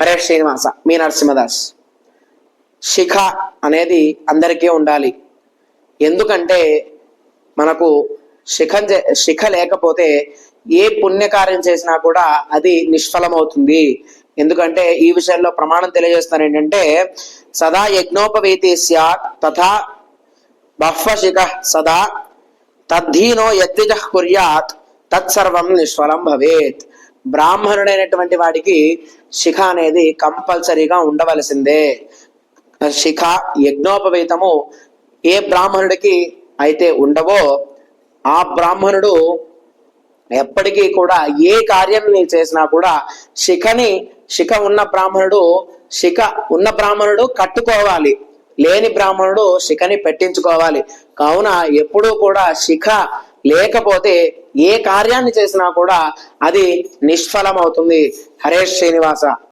హరే శ్రీనివాస మీ నరసింహదాస్. శిఖ అనేది అందరికీ ఉండాలి. ఎందుకంటే మనకు శిఖ శిఖ లేకపోతే ఏ పుణ్యకార్యం చేసినా కూడా అది నిష్ఫలమవుతుంది. ఎందుకంటే ఈ విషయంలో ప్రమాణం తెలియజేస్తాను ఏంటంటే సదా యజ్ఞోపవీతి స్యాత్ తథా బహ్వశిఖ సదా తద్ధీనో యద్విజ కుర్యాత్. తత్సర్వం నిష్ఫలం భవేత్. బ్రాహ్మణుడైనటువంటి వాడికి శిఖ అనేది కంపల్సరీగా ఉండవలసిందే. శిఖ యజ్ఞోపవీతము ఏ బ్రాహ్మణుడికి అయితే ఉండవో ఆ బ్రాహ్మణుడు ఎప్పటికీ కూడా ఏ కార్యం నీ చేసినా కూడా శిఖని శిఖ ఉన్న బ్రాహ్మణుడు శిఖ ఉన్న బ్రాహ్మణుడు కట్టుకోవాలి. లేని బ్రాహ్మణుడు శిఖని పెట్టించుకోవాలి. కావున ఎప్పుడూ కూడా శిఖ లేకపోతే ఏ కార్యాన్ని చేసినా కూడా అది నిష్ఫలమవుతుంది. హరేష్ శ్రీనివాస.